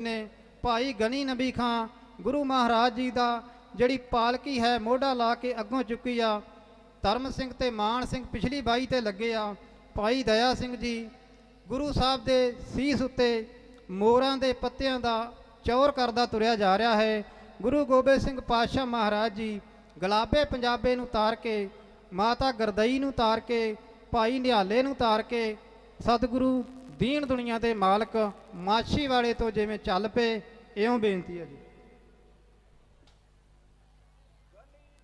ਨੇ ਭਾਈ ਗਨੀ ਨਬੀ ਖਾਂ, ਗੁਰੂ ਮਹਾਰਾਜ ਜੀ ਦਾ ਜਿਹੜੀ ਪਾਲਕੀ ਹੈ, ਮੋਢਾ ਲਾ ਕੇ ਅੱਗੋਂ ਚੁੱਕੀ ਆ, ਧਰਮ ਸਿੰਘ ਤੇ ਮਾਨ ਸਿੰਘ ਪਿਛਲੀ ਬਾਈ ਤੇ ਲੱਗੇ ਆ। ਭਾਈ ਦਇਆ ਸਿੰਘ ਜੀ, ਗੁਰੂ ਸਾਹਿਬ ਦੇ ਸੀਸ ਉੱਤੇ ਮੋਰਾਂ ਦੇ ਪੱਤਿਆਂ ਦਾ ਚੌਰ ਕਰਦਾ ਤੁਰਿਆ ਜਾ ਰਿਹਾ ਹੈ। ਗੁਰੂ ਗੋਬਿੰਦ ਸਿੰਘ ਪਾਤਸ਼ਾਹ ਮਹਾਰਾਜ ਜੀ ਗਲਾਬੇ ਪੰਜਾਬੇ ਨੂੰ ਤਾਰ ਕੇ, ਮਾਤਾ ਗਰਦਈ ਨੂੰ ਤਾਰ ਕੇ, ਭਾਈ ਨਿਹਾਲੇ ਨੂੰ ਤਾਰ ਕੇ, ਸਤਿਗੁਰੂ ਦੀਨ ਦੁਨੀਆ ਦੇ ਮਾਲਕ ਮਾਛੀ ਵਾਲੇ ਤੋਂ ਜਿਵੇਂ ਚੱਲ ਪਏ ਇਉਂ ਬੇਨਤੀ ਹੈ ਜੀ।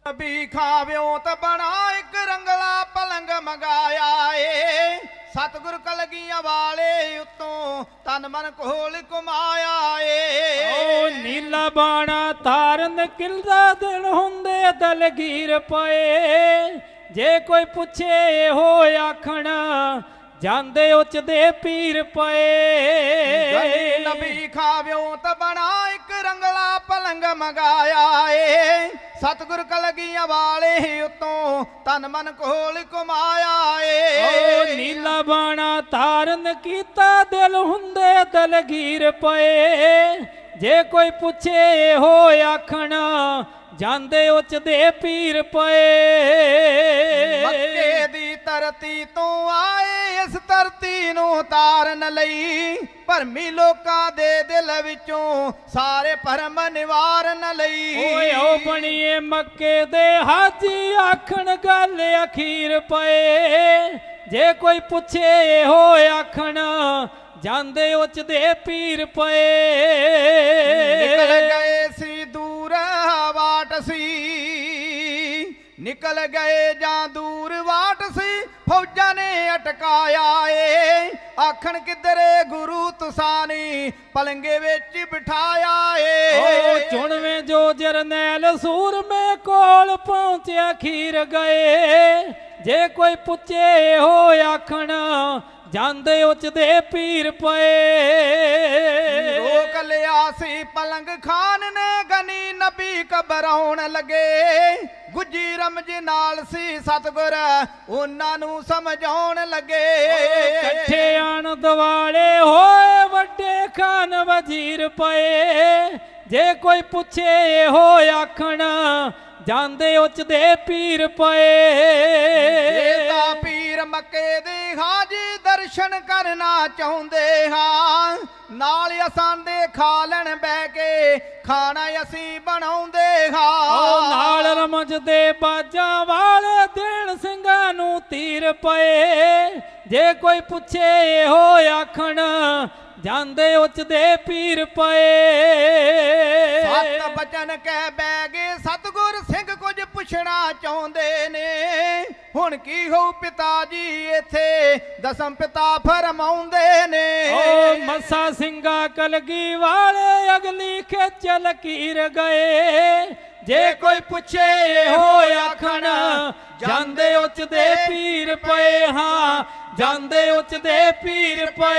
ਨਬੀ ਖਾਵਿਓ ਤਾਂ ਬਣਾ ਇੱਕ ਰੰਗਲਾ ਪਲੰਗ ਮੰਗਾਇਆ ਏ। ਸਤਿਗੁਰ ਕਲਗੀਆਂ ਵਾਲੇ ਉਤੋਂ ਤਨ ਮਨ ਕੋਲ ਕੁਮਾਇਆ ਓ ਏ ਨੀਲਾ ਬਾਣਾ ਤਾਰਨ ਕਿਲਦਾ ਦਿਨ ਹੁੰਦੇ ਦਲਗੀਰ ਪਏ। ਜੇ ਕੋਈ ਪੁੱਛੇ ਇਹੋ ਆਖਣ ਜਾਂਦੇ ਉੱਚ ਦੇ ਪੀਰ ਗਲੀ ਪਏ ਨਬੀ ਖਾਵਿਓ ਤਾਂ ਬਣਾ ਇੱਕ ਰੰਗਲਾ ਪਲੰਗ ਮੰਗਾਇਆ ਏ। ਸਤਿਗੁਰ ਕਲਗੀਆਂ ਵਾਲੇ ਉਤੋਂ ਤਨ ਮਨ ਕੋਲ ਕੁਮਾਇਆ ਓ ਏ ਨੀਲਾ ਬਾਣਾ ਤਾਰਨ ਕੀਤਾ ਦਿਲ ਹੁੰਦੇ ਦਲਗੀਰ ਪਏ। ਜੇ ਕੋਈ ਪੁੱਛੇ ਇਹੋ ਆਖਣ ਜਾਂਦੇ ਉੱਚ ਦੇ ਪੀਰ ਪਏ। ਮੱਕੇ ਦੀ ਧਰਤੀ ਤੋਂ ਆਏ ਇਸ ਧਰਤੀ ਨੂੰ ਤਾਰਨ ਲਈ ਭਰਮੀ ਲੋਕਾਂ ਦੇ ਦਿਲ ਵਿੱਚੋਂ ਸਾਰੇ ਭਰਮ ਨਿਵਾਰਨ ਲਈ। ਓਏ ਓ ਬਣੀਏ ਮੱਕੇ ਦੇ ਹਾਜੀ ਆਖਣ ਗੱਲ ਅਖੀਰ ਪਏ। ਜੇ ਕੋਈ ਪੁੱਛੇ ਇਹੋ ਆਖਣ ਜਾਂਦੇ ਉੱਚ ਦੇ ਪੀਰ ਪਏ। ਨਿਕਲ ਗਏ ਸੀ ਦੂਰ ਵਾਟ ਸੀ। ਨਿਕਲ ਗਏ ਜਾਂ ਦੂਰ ਫੌਜਾਂ ਨੇ ਅਟਕਾਇਆ ਏ। ਆਖਣ ਕਿਧਰੇ ਗੁਰੂ ਤੁਸਾਨੀ, ਪਲੰਗੇ ਵਿੱਚ ਬਿਠਾਇਆ ਓ ਏ ਚੁਣਵੇਂ ਜੋ ਜਰਨੈਲ ਸੂਰਮੇ ਕੋਲ ਪਹੁੰਚਿਆ ਖੀਰ ਗਏ। ਜੇ ਕੋਈ ਪੁੱਛੇ ਇਹੋ ਆਖਣ, ਜਾਂਦੇ ਉੱਚਦੇ ਪੀਰ ਪਏ। ਲਿਆ ਸੀ ਪਲੰਗ ਖਾਨ ਨੇ, ਗਨੀ ਨਬੀ ਕਬਰਾਉਣ ਲੱਗੇ। ਗੁੱਜੀ ਰਮਜ ਨਾਲ ਸੀ ਸਤਗੁਰ, ਉਹਨਾਂ ਨੂੰ ਸਮਝਾਉਣ ਲੱਗੇ। ਇਕੱਠੇ ਆਣ ਦਿਵਾਲੇ ਹੋਏ ਵੱਡੇ ਖਾਨ ਵਜ਼ੀਰ ਪਏ। ਜੇ ਕੋਈ ਪੁੱਛੇ ਇਹੋ ਆਖਣ ਜਾਂਦੇ ਉੱਚ ਦੇ ਪੀਰ ਪਏ। ਤਾਂ ਪੀਰ ਮੱਕੇ ਦੇ ਹਾਜੀ ਦਰਸ਼ਨ ਕਰਨਾ ਚਾਹੁੰਦੇ ਹਾਂ ਨਾਲ ਅਸਾਂ ਦੇ ਖਾ ਲੈਣ ਬਹਿ ਕੇ ਖਾਣਾ ਅਸੀਂ ਬਣਾਉਂਦੇ ਹਾਂ। ਓ ਨਾਲ ਰਮਜਦੇ ਬਾਜਾਂ ਵਾਲੇ ਦੇਣ ਸਿੰਘਾਂ ਨੂੰ ਤੀਰ ਪਏ। ਜੇ ਕੋਈ ਪੁੱਛੇ ਇਹੋ ਆਖਣ ਜਾਂਦੇ ਉੱਚ ਦੇ ਪੀਰ ਪਏ। ਸਤ ਬਚਨ ਕਹਿ ਬੈ ਗਏ ਸਤਗੁਰ ਸਿੰਘ ਕੁਝ ਪੁੱਛਣਾ ਚਾਹੁੰਦੇ ਨੇ। ਹੁਣ ਕੀ ਹੋਊ ਪਿਤਾ ਜੀ ਇੱਥੇ? ਦਸਮ ਪਿਤਾ ਫਰਮਾਉਂਦੇ ਨੇ। ਓ ਮੱਸਾ ਸਿੰਘਾ ਕਲਗੀ ਵਾਲੇ ਅਗਲੀ ਖੇਚ ਲਕੀਰ ਗਏ। ਜੇ ਕੋਈ ਪੁੱਛੇ ਇਹੋ ਆਖਣ ਜਾਂਦੇ ਉੱਚ ਦੇ ਪੀਰ ਪਏ। ਹਾਂ ਜਾਂਦੇ ਉੱਚਦੇ ਪੀਰ ਪਏ।